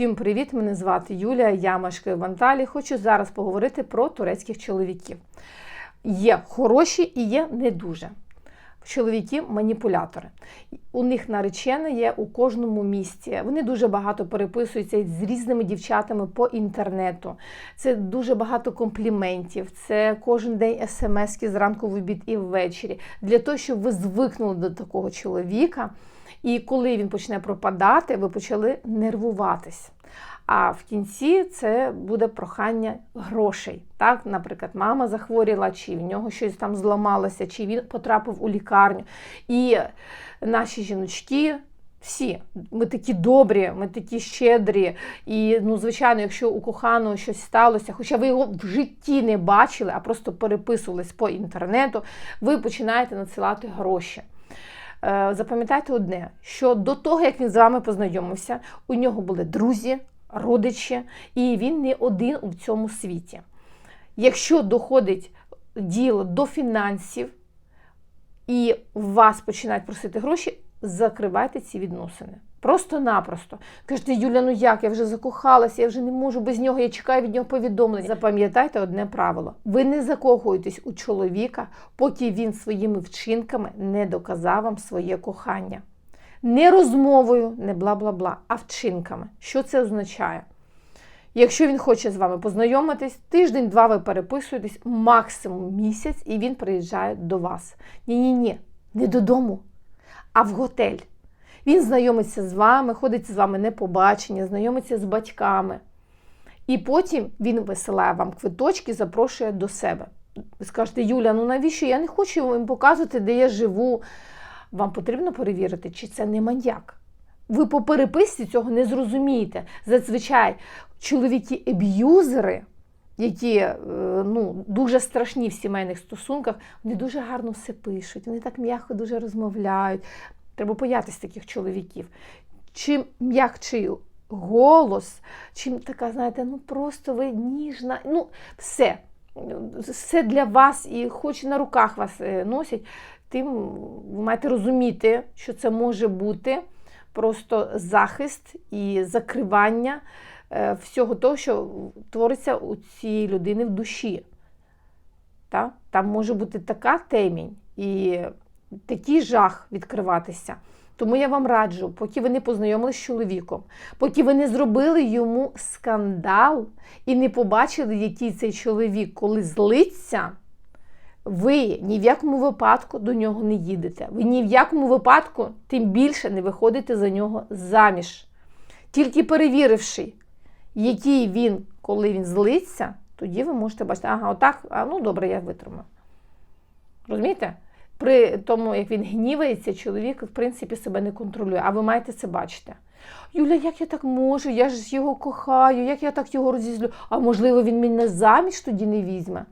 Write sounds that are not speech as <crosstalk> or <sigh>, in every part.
Всім привіт! Мене звати Юлія, я мешкаю в Анталії. Хочу зараз поговорити про турецьких чоловіків. Є хороші і є не дуже. Чоловіки маніпулятори. У них наречена є у кожному місті. Вони дуже багато переписуються з різними дівчатами по інтернету. Це дуже багато компліментів. Це кожен день смски зранку в обід і ввечері. Для того, щоб ви звикнули до такого чоловіка. І коли він почне пропадати, ви почали нервуватись. А в кінці це буде прохання грошей. Так, Наприклад, мама захворіла, чи в нього щось там зламалося, чи він потрапив у лікарню. І наші жіночки. Всі, ми такі добрі, ми такі щедрі. І, ну, звичайно, якщо у коханого щось сталося, хоча ви його в житті не бачили, а просто переписувались по інтернету, ви починаєте надсилати гроші. Е, запам'ятайте одне, що до того, як він з вами познайомився, у нього були друзі, родичі, і він не один у цьому світі. Якщо доходить діло до фінансів і вас починають просити гроші, закривайте ці відносини. Просто-напросто. Кажете, Юля, ну як? Я вже закохалася, я вже не можу без нього, я чекаю від нього повідомлення. Запам'ятайте одне правило: ви не закохуєтесь у чоловіка, поки він своїми вчинками не доказав вам своє кохання. Не розмовою, не бла бла бла, а вчинками. Що це означає? Якщо він хоче з вами познайомитись, тиждень-два ви переписуєтесь, максимум місяць, і він приїжджає до вас. Ні-ні, ні, не додому, а в готель. Він знайомиться з вами, ходить з вами на побачення, знайомиться з батьками. І потім він висилає вам квиточки, запрошує до себе. Ви скажете, Юля, ну навіщо? Я не хочу їм показувати, де я живу. Вам потрібно перевірити, чи це не маньяк. Ви по переписці цього не зрозумієте. Зазвичай чоловіки-еб'юзери, які е, ну, дуже страшні в сімейних стосунках, вони дуже гарно все пишуть, вони так м'яко дуже розмовляють. Треба боятися таких чоловіків. Чим м'якчий голос, чим така, знаєте, ну просто ви ніжна, ну все. Все для вас і хоч на руках вас носять, тим ви маєте розуміти, що це може бути просто захист і закривання всього того, що твориться у цієї людини в душі. Та? Там може бути така темінь і такий жах відкриватися. Тому я вам раджу, поки ви не познайомилися з чоловіком, поки ви не зробили йому скандал і не побачили, який цей чоловік, коли злиться, ви ні в якому випадку до нього не їдете. Ви ні в якому випадку, тим більше не виходите за нього заміж. Тільки перевіривши, який він, коли він злиться, тоді ви можете бачити, ага, отак, а ну добре, я витримаю. Розумієте? При тому, як він гнівається, чоловік, в принципі, себе не контролює, а ви маєте це бачити. Юля, як я так можу? Я ж його кохаю, як я так його розізлю, а можливо, він мене заміж тоді не візьме.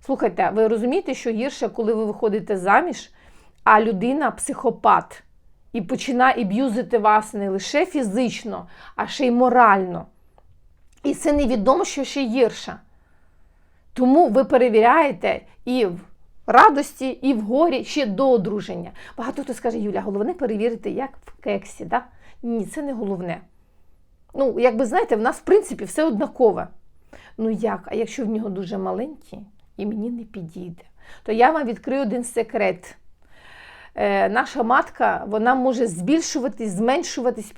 Слухайте, ви розумієте, що гірше, коли ви виходите заміж, а людина психопат і починає б'юзити вас не лише фізично, а ще й морально. І це невідомо, що ще гірше. Тому ви перевіряєте і радості, і в горі ще до одруження. Багато хто скаже, Юля, головне перевірити, як в кексі. Да? Ні, це не головне. Ну, як би знаєте, в нас, в принципі, все однакове. Ну як? А якщо в нього дуже маленький і мені не підійде, то я вам відкрию один секрет. Е, Наша матка вона може збільшуватись, зменшуватись,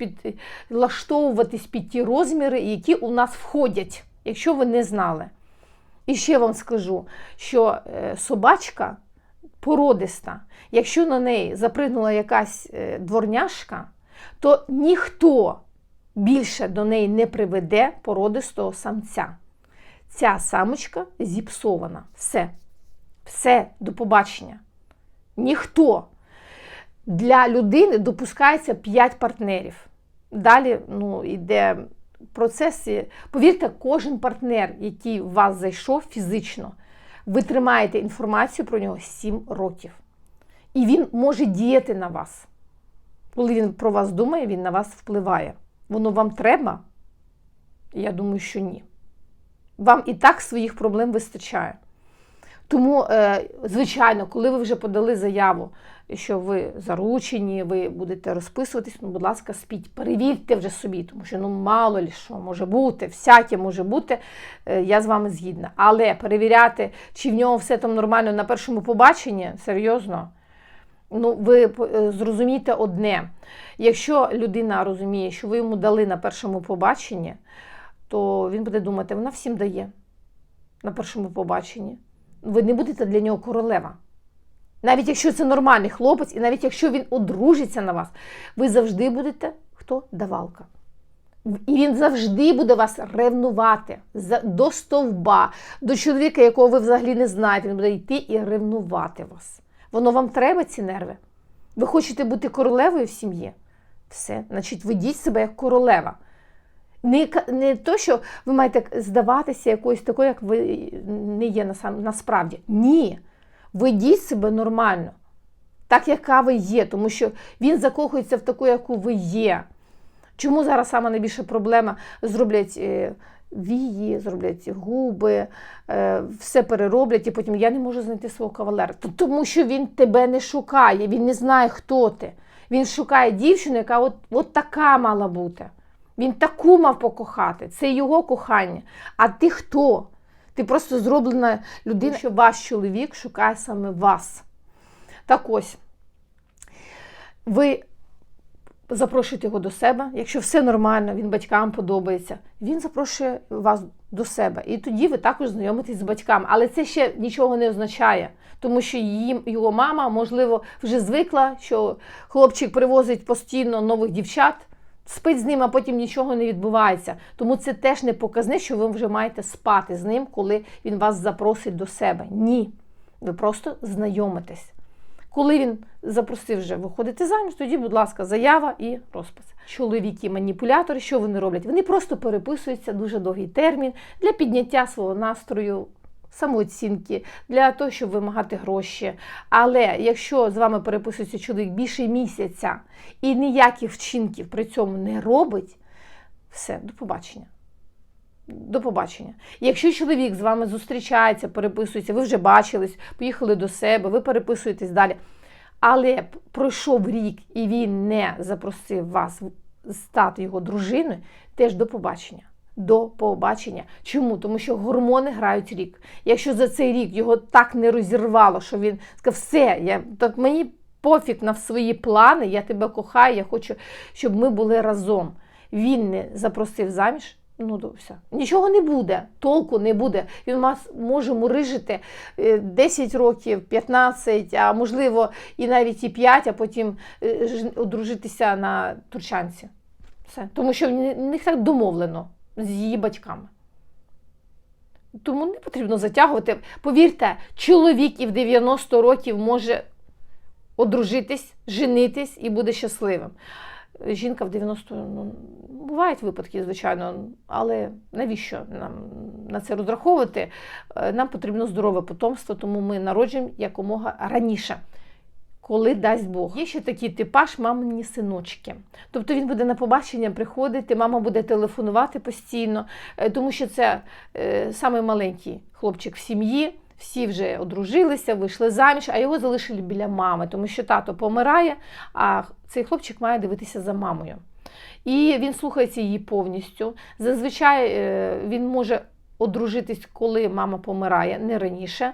підлаштовуватись під ті розміри, які у нас входять, якщо ви не знали. І ще вам скажу, що собачка породиста, якщо на неї запригнула якась дворняшка, то ніхто більше до неї не приведе породистого самця. Ця самочка зіпсована. Все. Все, до побачення. Ніхто. Для людини допускається 5 партнерів. Далі ну, йде процесі, повірте, кожен партнер, який в вас зайшов фізично, ви тримаєте інформацію про нього 7 років. І він може діяти на вас. Коли він про вас думає, він на вас впливає. Воно вам треба? Я думаю, що ні. Вам і так своїх проблем вистачає. Тому, е, звичайно, коли ви вже подали заяву, що ви заручені, ви будете розписуватись, ну, будь ласка, спіть, перевірте вже собі, тому що ну мало лі що може бути, всяке може бути, е, я з вами згідна. Але перевіряти, чи в нього все там нормально на першому побаченні, серйозно. Ну, ви е, зрозумієте одне: якщо людина розуміє, що ви йому дали на першому побаченні, то він буде думати, вона всім дає на першому побаченні. Ви не будете для нього королева. Навіть якщо це нормальний хлопець, і навіть якщо він одружиться на вас, ви завжди будете хто давалка. І він завжди буде вас ревнувати до стовба, до чоловіка, якого ви взагалі не знаєте. Він буде йти і ревнувати вас. Воно вам треба, ці нерви. Ви хочете бути королевою в сім'ї? Все, значить, ведіть себе як королева. Не не то, що ви маєте здаватися якоюсь такою, як ви не є насправді. Ні. Ведіть себе нормально, так, яка ви є, тому що він закохується в таку, яку ви є. Чому зараз саме найбільша проблема зроблять е, вії, зроблять губи, е, все перероблять, і потім я не можу знайти свого кавалера. Тому що він тебе не шукає, він не знає, хто ти. Він шукає дівчину, яка от, от така мала бути. Він таку мав покохати. Це його кохання. А ти хто? Ти просто зроблена людина, що ваш чоловік шукає саме вас. Так ось, ви запрошуєте його до себе. Якщо все нормально, він батькам подобається, він запрошує вас до себе. І тоді ви також знайомитесь з батьками. Але це ще нічого не означає, тому що їм, його мама, можливо, вже звикла, що хлопчик привозить постійно нових дівчат спить з ним, а потім нічого не відбувається. Тому це теж не показне, що ви вже маєте спати з ним, коли він вас запросить до себе. Ні. Ви просто знайомитесь. Коли він запросив вже виходити заміж, тоді, будь ласка, заява і розпис. Чоловіки-маніпулятори, що вони роблять? Вони просто переписуються дуже довгий термін для підняття свого настрою самооцінки, для того, щоб вимагати гроші. Але якщо з вами переписується чоловік більше місяця і ніяких вчинків при цьому не робить, все, до побачення. До побачення. Якщо чоловік з вами зустрічається, переписується, ви вже бачились, поїхали до себе, ви переписуєтесь далі. Але пройшов рік і він не запросив вас стати його дружиною, теж до побачення до побачення. Чому? Тому що гормони грають рік. Якщо за цей рік його так не розірвало, що він сказав, все, я так мені пофіг на свої плани, я тебе кохаю, я хочу, щоб ми були разом. Він не запросив заміж. Ну, все. Нічого не буде, толку не буде. Він може мурижити 10 е, років, 15, а можливо, і навіть і 5, а потім е, одружитися на турчанці. Все. Тому що в них так домовлено з її батьками. Тому не потрібно затягувати. Повірте, чоловік і в 90 років може одружитись, женитись і буде щасливим. Жінка в 90 ну, бувають випадки, звичайно, але навіщо нам на це розраховувати? Е, нам потрібно здорове потомство, тому ми народжуємо якомога раніше коли дасть Бог. Є ще такий типаж мамині синочки. Тобто він буде на побачення приходити, мама буде телефонувати постійно, е, тому що це е, самий маленький хлопчик в сім'ї. Всі вже одружилися, вийшли заміж, а його залишили біля мами, тому що тато помирає, а цей хлопчик має дивитися за мамою. І він слухається її повністю. Зазвичай е, він може одружитись, коли мама помирає, не раніше.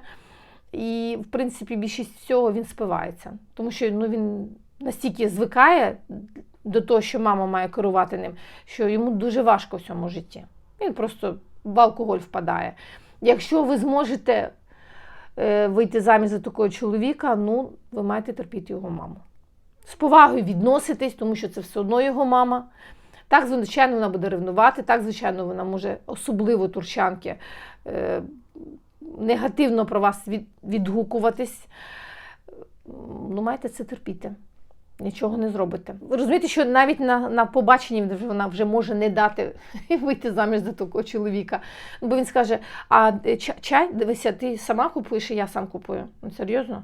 І, в принципі, більшість всього він спивається, тому що ну, він настільки звикає до того, що мама має керувати ним, що йому дуже важко в цьому житті. Він просто в алкоголь впадає. Якщо ви зможете е, вийти заміж за такого чоловіка, ну, ви маєте терпіти його маму. З повагою відноситись, тому що це все одно його мама. Так, звичайно, вона буде ревнувати, так, звичайно, вона може особливо турчанки. Е, негативно про вас від, відгукуватись, ну, маєте це терпіти. Нічого не зробите. Ви розумієте, що навіть на на побаченні вона вже може не дати <laughs> вийти заміж за такого чоловіка. Бо він скаже: а е, чай, дивися, ти сама купуєш, і я сам купую. Ну, Серйозно?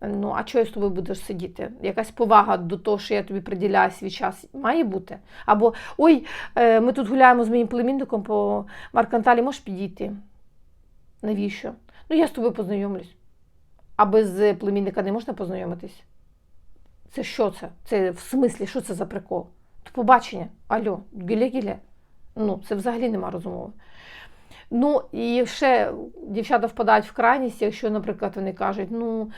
Ну, а чого я з тобою будеш сидіти? Якась повага до того, що я тобі приділяю свій час, має бути. Або ой, е, ми тут гуляємо з моїм племінником по Марканталі, можеш підійти? Навіщо? Ну, я з тобою познайомлюсь. А без е, племінника не можна познайомитись? Це що це? Це в смислі, що це за прикол? То побачення. Алло, гіле-гіле. Ну, це взагалі нема розмови. Ну, і ще дівчата впадають в крайність, якщо, наприклад, вони кажуть, ну,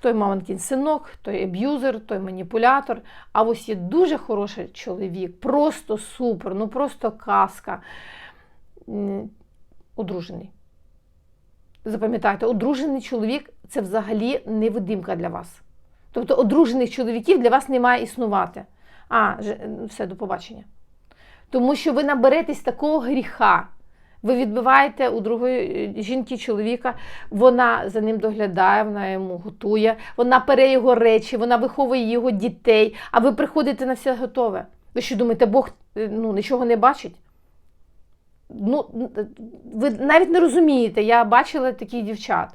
той мамонькін синок, той аб'юзер, той маніпулятор. А ось є дуже хороший чоловік, просто супер, ну просто казка. Одружений. Запам'ятайте, одружений чоловік це взагалі невидимка для вас. Тобто одружених чоловіків для вас не має існувати. А, все, до побачення. Тому що ви наберетесь такого гріха. Ви відбиваєте у другої е, жінки чоловіка, вона за ним доглядає, вона йому готує, вона пере його речі, вона виховує його дітей, а ви приходите на все готове. Ви що думаєте, Бог е, ну, нічого не бачить? Ну, ви навіть не розумієте, я бачила таких дівчат.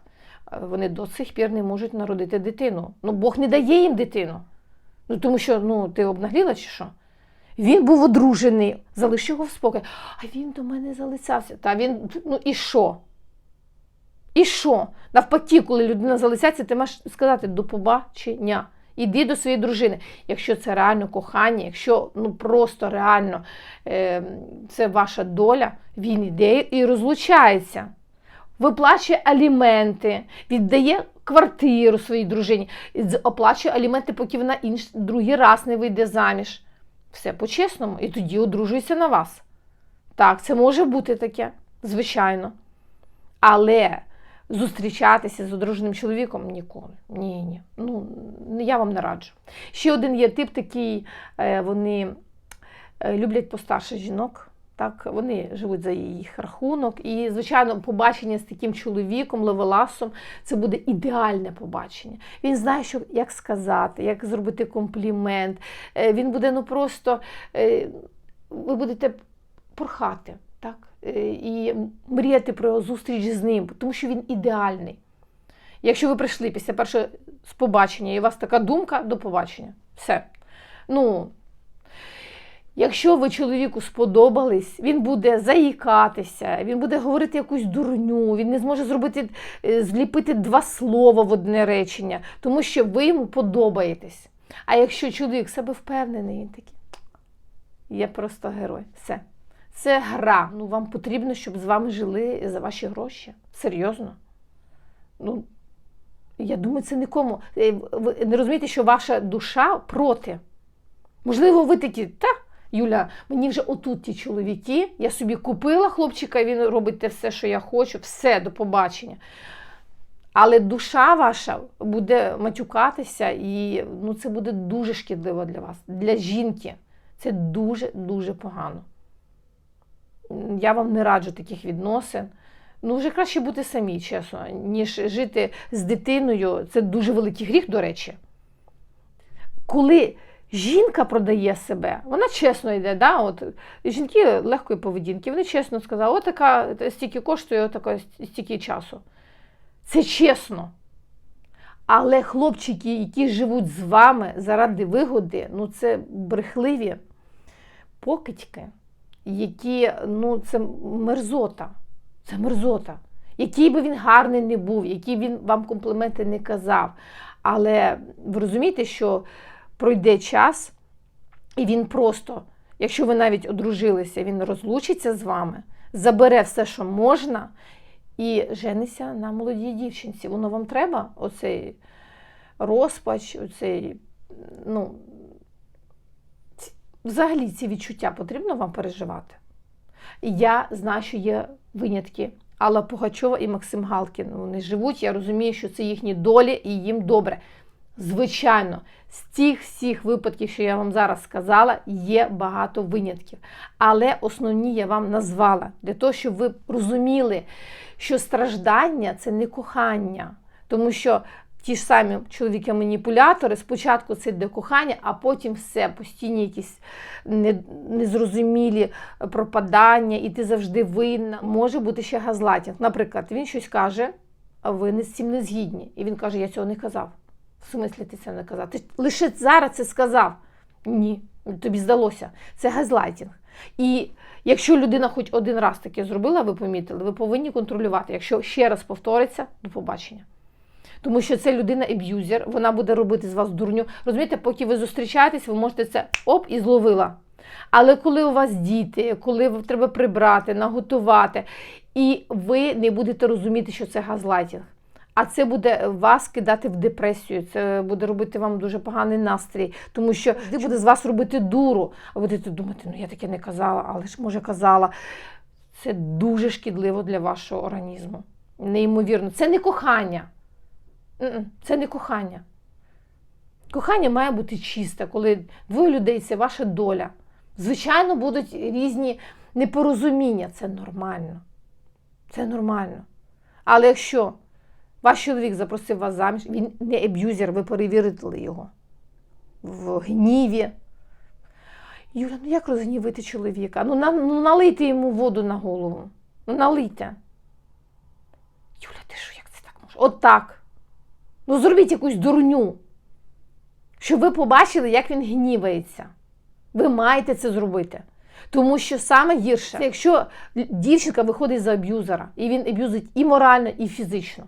Вони до сих пір не можуть народити дитину. Ну, Бог не дає їм дитину. Ну, тому що ну, ти обнагліла чи що? Він був одружений, залиш його в спокій. А він до мене залицявся. Та він, ну і що? І що? Навпаки, коли людина залицяться, ти маєш сказати до побачення. Іди до своєї дружини. Якщо це реально кохання, якщо ну просто реально е, це ваша доля, він іде і розлучається. Виплачує аліменти, віддає квартиру своїй дружині, оплачує аліменти, поки вона інш, другий раз не вийде заміж. Все по-чесному, і тоді одружується на вас. Так, це може бути таке, звичайно. Але зустрічатися з одруженим чоловіком ніколи. Ні, ні. Ну, я вам не раджу. Ще один є тип такий, е, вони е, люблять постарше жінок. Так, вони живуть за їх рахунок. І, звичайно, побачення з таким чоловіком, левеласом, це буде ідеальне побачення. Він знає, що, як сказати, як зробити комплімент. Е, Він буде ну просто, ви будете порхати, так? Е, І мріяти про зустріч з ним, тому що він ідеальний. Якщо ви прийшли після першого побачення, і у вас така думка, до побачення. Все. Ну, Якщо ви чоловіку сподобались, він буде заїкатися, він буде говорити якусь дурню, він не зможе зробити, е, зліпити два слова в одне речення, тому що ви йому подобаєтесь. А якщо чоловік себе впевнений, він такий, я просто герой. Все. Це гра. Ну, вам потрібно, щоб з вами жили за ваші гроші. Серйозно. Ну, я думаю, це нікому. Е, Ви не розумієте, що ваша душа проти. Можливо, ви такі, та, Юля, мені вже отут ті чоловіки, я собі купила хлопчика, він робить те все, що я хочу, все, до побачення. Але душа ваша буде матюкатися, і ну, це буде дуже шкідливо для вас, для жінки. Це дуже-дуже погано. Я вам не раджу таких відносин. Ну, вже краще бути самі, чесно, ніж жити з дитиною. Це дуже великий гріх, до речі. Коли жінка продає себе, вона чесно йде, да? От, жінки легкої поведінки, вони чесно сказали, отака стільки коштує, отака стільки часу. Це чесно. Але хлопчики, які живуть з вами заради вигоди, ну це брехливі покидьки, які, ну, це мерзота. Це мерзота. Який би він гарний не був, який він вам компліменти не казав. Але ви розумієте, що пройде час, і він просто, якщо ви навіть одружилися, він розлучиться з вами, забере все, що можна, і жениться на молодій дівчинці. Воно вам треба? Оцей розпач, оцей, ну, взагалі ці відчуття потрібно вам переживати. Я знаю, що є винятки. Алла Пугачова і Максим Галкін. Вони живуть, я розумію, що це їхні долі і їм добре. Звичайно, з тих всіх випадків, що я вам зараз сказала, є багато винятків. Але основні я вам назвала для того, щоб ви розуміли, що страждання це не кохання. Тому що ті ж самі чоловіки-маніпулятори, спочатку це йде кохання, а потім все, постійні якісь незрозумілі пропадання, і ти завжди винна. Може бути ще газлайтінг. Наприклад, він щось каже, а ви не з цим не згідні. І він каже: Я цього не казав. В смислі ти це не казав? Ти лише зараз це сказав. Ні, тобі здалося. Це газлайтінг. І якщо людина хоч один раз таке зробила, ви помітили, ви повинні контролювати. Якщо ще раз повториться, до побачення. Тому що це людина аб'юзер, вона буде робити з вас дурню. Розумієте, поки ви зустрічаєтесь, ви можете це оп і зловила. Але коли у вас діти, коли вам треба прибрати, наготувати, і ви не будете розуміти, що це газлайтінг. А це буде вас кидати в депресію, це буде робити вам дуже поганий настрій, тому що це буде з вас робити дуру. А будете думати, ну я таке не казала, але ж може казала. Це дуже шкідливо для вашого організму. Неймовірно. Це не кохання. Це не кохання. Кохання має бути чисте, коли двоє людей це ваша доля. Звичайно, будуть різні непорозуміння. Це нормально. Це нормально. Але якщо ваш чоловік запросив вас заміж, він не аб'юзер, ви перевірили його в гніві. Юля, ну як розгнівити чоловіка? Ну, на, ну налийте йому воду на голову. Ну налийте. Юля, ти що, як це так може? От так. Ну зробіть якусь дурню, щоб ви побачили, як він гнівається. Ви маєте це зробити. Тому що саме гірше, якщо дівчинка виходить за аб'юзера, і він аб'юзить і морально, і фізично.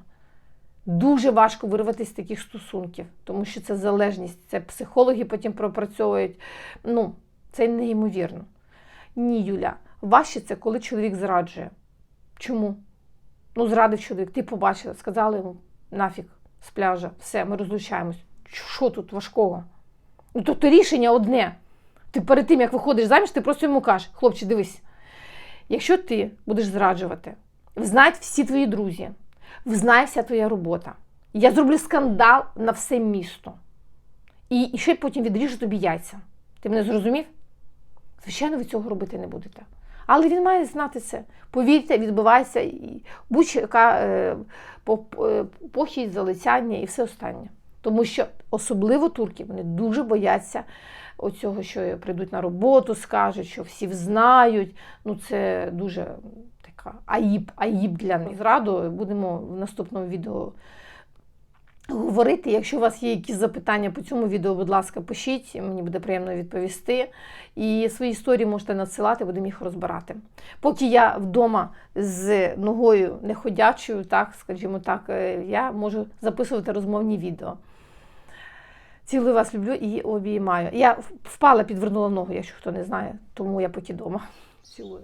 Дуже важко вирватися з таких стосунків, тому що це залежність, це психологи потім пропрацьовують. Ну, це неймовірно. Ні, Юля, важче це, коли чоловік зраджує. Чому? Ну, зрадив чоловік, ти побачила, сказали йому нафіг з пляжа, все, ми розлучаємось. Що тут важкого? Ну, тобто рішення одне. Ти перед тим, як виходиш заміж, ти просто йому кажеш, хлопче, дивись, якщо ти будеш зраджувати, знають всі твої друзі, знає вся твоя робота. Я зроблю скандал на все місто. І, і ще потім відріжу тобі яйця. Ти мене зрозумів? Звичайно, ви цього робити не будете. Але він має знати це. Повірте, відбувається і будь-яка е, е, похідь, залицяння і все останнє. Тому що особливо турки вони дуже бояться оцього, що прийдуть на роботу, скажуть, що всі знають. Ну це дуже така аїб, аїб для них. Зраду будемо в наступному відео говорити. Якщо у вас є якісь запитання по цьому відео, будь ласка, пишіть, мені буде приємно відповісти. І свої історії можете надсилати, будемо їх розбирати. Поки я вдома з ногою неходячою, так, скажімо так, е, я можу записувати розмовні відео. Цілую вас люблю і обіймаю. Я впала, підвернула ногу, якщо хто не знає, тому я поки вдома. Цілую.